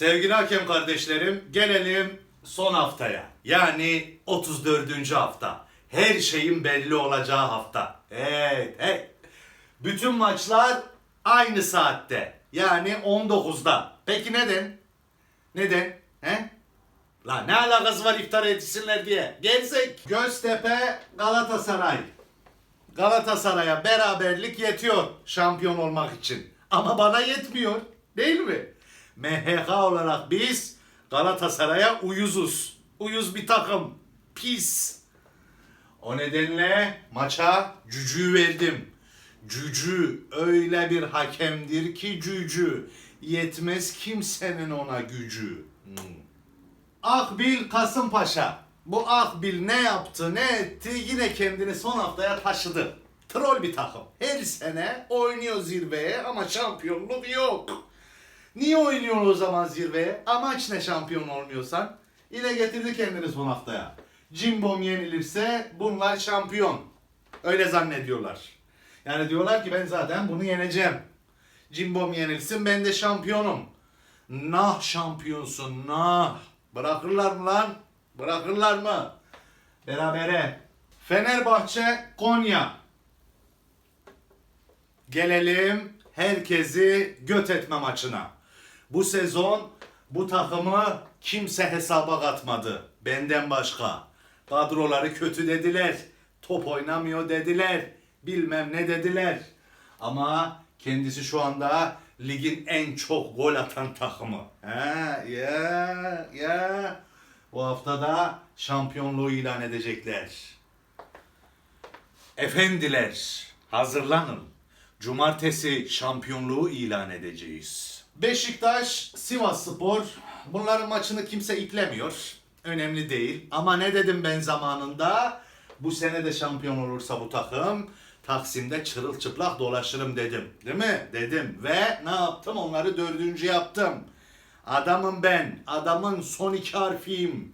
Sevgili hakem kardeşlerim, gelelim son haftaya. Yani 34. hafta. Her şeyin belli olacağı hafta. Evet, evet. Bütün maçlar aynı saatte. Yani 19'da. Peki neden? Neden? He? La ne alakası var iftara yetişsinler diye. Gelsek. Göztepe Galatasaray. Galatasaray'a beraberlik yetiyor şampiyon olmak için. Ama bana yetmiyor. Değil mi? MHK olarak biz Galatasaray'a uyuzuz. Uyuz bir takım. Pis. O nedenle maça cücüğü verdim. Cücü öyle bir hakemdir ki cücü. Yetmez kimsenin ona gücü. Hmm. Akbil Kasımpaşa. Bu Akbil ne yaptı ne etti yine kendini son haftaya taşıdı. Troll bir takım. Her sene oynuyor zirveye ama şampiyonluk yok. Niye oynuyor o zaman zirveye? Amaç ne şampiyon olmuyorsan? Yine getirdi kendini son haftaya. Cimbom yenilirse bunlar şampiyon. Öyle zannediyorlar. Yani diyorlar ki ben zaten bunu yeneceğim. Cimbom yenilsin ben de şampiyonum. Nah şampiyonsun nah. Bırakırlar mı lan? Bırakırlar mı? Berabere. Fenerbahçe Konya. Gelelim herkesi göt etme maçına. Bu sezon bu takımı kimse hesaba katmadı. Benden başka. Kadroları kötü dediler. Top oynamıyor dediler. Bilmem ne dediler. Ama kendisi şu anda ligin en çok gol atan takımı. Ha, ya, ya. Bu hafta da şampiyonluğu ilan edecekler. Efendiler, hazırlanın. Cumartesi şampiyonluğu ilan edeceğiz. Beşiktaş, Sivas Spor. Bunların maçını kimse iplemiyor. Önemli değil. Ama ne dedim ben zamanında? Bu sene de şampiyon olursa bu takım Taksim'de çırılçıplak dolaşırım dedim. Değil mi? Dedim. Ve ne yaptım? Onları dördüncü yaptım. Adamım ben. Adamın son iki harfiyim.